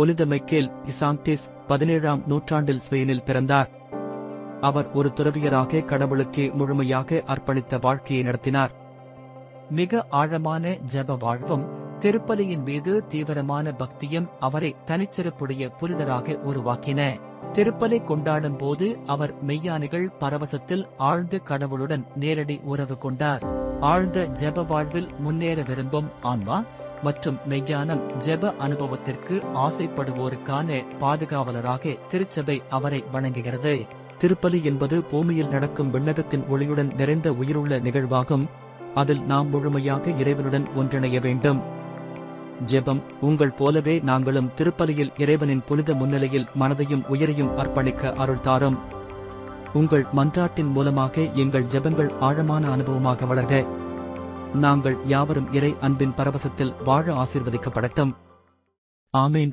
புனித மைக்கேல் இசாங்டிஸ் பதினேழாம் நூற்றாண்டில் ஸ்பெயினில் பிறந்தார். அவர் ஒரு துறவியராக கடவுளுக்கு முழுமையாக அர்ப்பணித்த வாழ்க்கையை நடத்தினார். மிக ஆழமான ஜப வாழ்வும் திருப்பலியின் மீது தீவிரமான பக்தியும் அவரை தனிச்சிறப்புடைய புரிதராக உருவாக்கின. திருப்பலி கொண்டாடும் போது அவர் மெய்யானிகள் பரவசத்தில் ஆழ்ந்த கடவுளுடன் நேரடி உறவு கொண்டார். ஆழ்ந்த ஜப வாழ்வில் முன்னேற விரும்பும் ஆன்மா மற்றும் மெய்யானம் ஜெப அனுபவத்திற்கு ஆசைப்படுவோருக்கான பாதுகாவலராக திருச்சபை அவரை வணங்குகிறது. திருப்பலி என்பது பூமியில் நடக்கும் விண்ணகத்தின் ஒளியுடன் நிறைந்த உயிருள்ள நிகழ்வாகும். அதில் நாம் முழுமையாக இறைவனுடன் ஒன்றிணைய வேண்டும். ஜெபம் உங்கள் போலவே நாங்களும் திருப்பலியில் இறைவனின் புனித முன்னிலையில் மனதையும் உயிரையும் அர்ப்பணிக்க அருள்தாரும் உங்கள் மன்றாட்டின் மூலமாக எங்கள் ஜெபங்கள் ஆழமான அனுபவமாக வளர்க. நாங்கள் யாவரும் இறை அன்பின் பரவசத்தில் வாழ ஆசிர்வதிக்கப்படட்டும். ஆமேன்.